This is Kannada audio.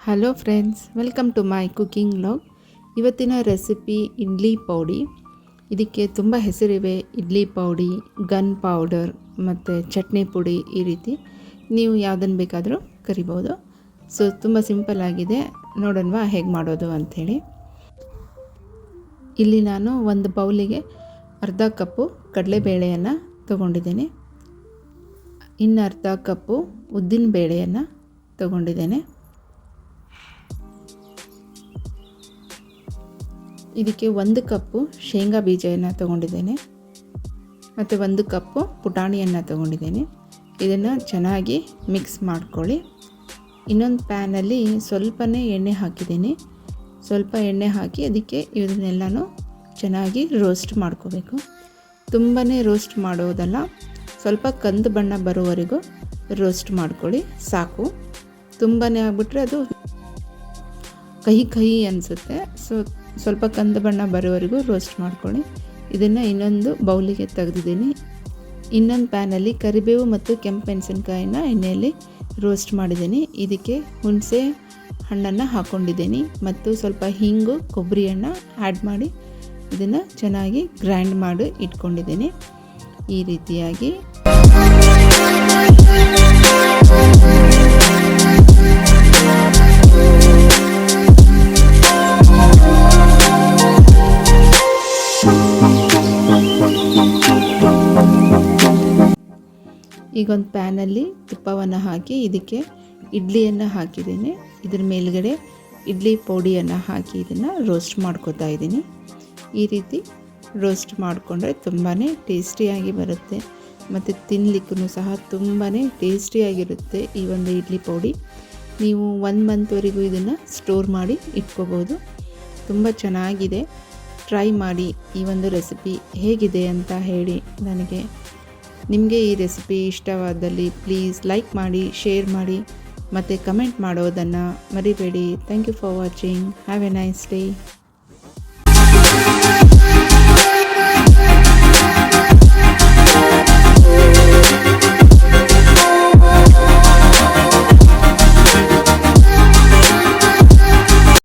Hello friends welcome to my cooking log ಇವತ್ತಿನ ರೆಸಿಪಿ ಇಡ್ಲಿ ಪೌಡಿ. ಇದಕ್ಕೆ ತುಂಬ ಹೆಸರಿವೆ ಇಡ್ಲಿ ಪೌಡಿ ಗನ್ ಪೌಡರ್ ಮತ್ತು ಚಟ್ನಿ ಪುಡಿ ಈ ರೀತಿ. ನೀವು ಯಾವುದನ್ನು ಬೇಕಾದರೂ ಕರಿಬೋದು. ಸೊ ತುಂಬ ಸಿಂಪಲ್ ಆಗಿದೆ. ನೋಡೋಣವಾ ಹೇಗೆ ಮಾಡೋದು ಅಂಥೇಳಿ ಇಲ್ಲಿ ನಾನು ಒಂದು ಬೌಲಿಗೆ ಅರ್ಧ ಕಪ್ಪು ಕಡಲೆಬೇಳೆಯನ್ನು ತೊಗೊಂಡಿದ್ದೇನೆ. ಇನ್ನು ಅರ್ಧ ಕಪ್ಪು ಉದ್ದಿನ ಬೇಳೆಯನ್ನು ತೊಗೊಂಡಿದ್ದೇನೆ. ಇದಕ್ಕೆ ಒಂದು ಕಪ್ಪು ಶೇಂಗಾ ಬೀಜವನ್ನು ತೊಗೊಂಡಿದ್ದೇನೆ. ಮತ್ತು ಒಂದು ಕಪ್ಪು ಪುಟಾಣಿಯನ್ನು ತೊಗೊಂಡಿದ್ದೇನೆ. ಇದನ್ನು ಚೆನ್ನಾಗಿ ಮಿಕ್ಸ್ ಮಾಡ್ಕೊಳ್ಳಿ. ಇನ್ನೊಂದು ಪ್ಯಾನಲ್ಲಿ ಸ್ವಲ್ಪನೇ ಎಣ್ಣೆ ಹಾಕಿದ್ದೀನಿ. ಸ್ವಲ್ಪ ಎಣ್ಣೆ ಹಾಕಿ ಅದಕ್ಕೆ ಇದನ್ನೆಲ್ಲನೂ ಚೆನ್ನಾಗಿ ರೋಸ್ಟ್ ಮಾಡ್ಕೋಬೇಕು. ತುಂಬಾ ರೋಸ್ಟ್ ಮಾಡೋದಲ್ಲ, ಸ್ವಲ್ಪ ಕಂದು ಬಣ್ಣ ಬರೋವರೆಗೂ ರೋಸ್ಟ್ ಮಾಡ್ಕೊಳ್ಳಿ, ಸಾಕು. ತುಂಬಾ ಆಗಿಬಿಟ್ರೆ ಅದು ಕಹಿ ಕಹಿ ಅನಿಸುತ್ತೆ. ಸೊ ಸ್ವಲ್ಪ ಕಂದ ಬಣ್ಣ ಬರೋವರೆಗೂ ರೋಸ್ಟ್ ಮಾಡ್ಕೊಳ್ಳಿ. ಇದನ್ನು ಇನ್ನೊಂದು ಬೌಲಿಗೆ ತೆಗೆದಿದ್ದೀನಿ. ಇನ್ನೊಂದು ಪ್ಯಾನಲ್ಲಿ ಕರಿಬೇವು ಮತ್ತು ಕೆಂಪು ಮೆಣಸಿನ್ಕಾಯಿನ ಎಣ್ಣೆಯಲ್ಲಿ ರೋಸ್ಟ್ ಮಾಡಿದ್ದೀನಿ. ಇದಕ್ಕೆ ಹುಣಸೆ ಹಣ್ಣನ್ನು ಹಾಕ್ಕೊಂಡಿದ್ದೀನಿ ಮತ್ತು ಸ್ವಲ್ಪ ಹಿಂಗು, ಕೊಬ್ಬರಿ ಹಣ್ಣು ಆ್ಯಡ್ ಮಾಡಿ ಇದನ್ನು ಚೆನ್ನಾಗಿ ಗ್ರೈಂಡ್ ಮಾಡಿ ಇಟ್ಕೊಂಡಿದ್ದೀನಿ. ಈ ರೀತಿಯಾಗಿ. ಈಗ ಒಂದು ಪ್ಯಾನಲ್ಲಿ ತುಪ್ಪವನ್ನು ಹಾಕಿ ಇದಕ್ಕೆ ಇಡ್ಲಿಯನ್ನು ಹಾಕಿದ್ದೀನಿ. ಇದ್ರ ಮೇಲ್ಗಡೆ ಇಡ್ಲಿ ಪೌಡಿಯನ್ನು ಹಾಕಿ ಇದನ್ನು ರೋಸ್ಟ್ ಮಾಡ್ಕೋತಾ ಇದ್ದೀನಿ. ಈ ರೀತಿ ರೋಸ್ಟ್ ಮಾಡಿಕೊಂಡ್ರೆ ತುಂಬಾ ಟೇಸ್ಟಿಯಾಗಿ ಬರುತ್ತೆ. ಮತ್ತು ತಿನ್ನಲಿಕ್ಕೂ ಸಹ ತುಂಬಾ ಟೇಸ್ಟಿಯಾಗಿರುತ್ತೆ ಈ ಒಂದು ಇಡ್ಲಿ ಪೌಡಿ. ನೀವು ಒನ್ ಮಂತ್ವರೆಗೂ ಇದನ್ನು ಸ್ಟೋರ್ ಮಾಡಿ ಇಟ್ಕೋಬೋದು. ತುಂಬ ಚೆನ್ನಾಗಿದೆ. ಟ್ರೈ ಮಾಡಿ ಈ ಒಂದು ರೆಸಿಪಿ ಹೇಗಿದೆ ಅಂತ ಹೇಳಿ ನನಗೆ ನಿಮಗೆ ಈ ರೆಸಿಪಿ ಇಷ್ಟವಾದಲ್ಲಿ ಪ್ಲೀಸ್ ಲೈಕ್ ಮಾಡಿ, ಶೇರ್ ಮಾಡಿ, ಮತ್ತು ಕಮೆಂಟ್ ಮಾಡೋದನ್ನು ಮರಿಬೇಡಿ. Thank you for watching. Have a nice day.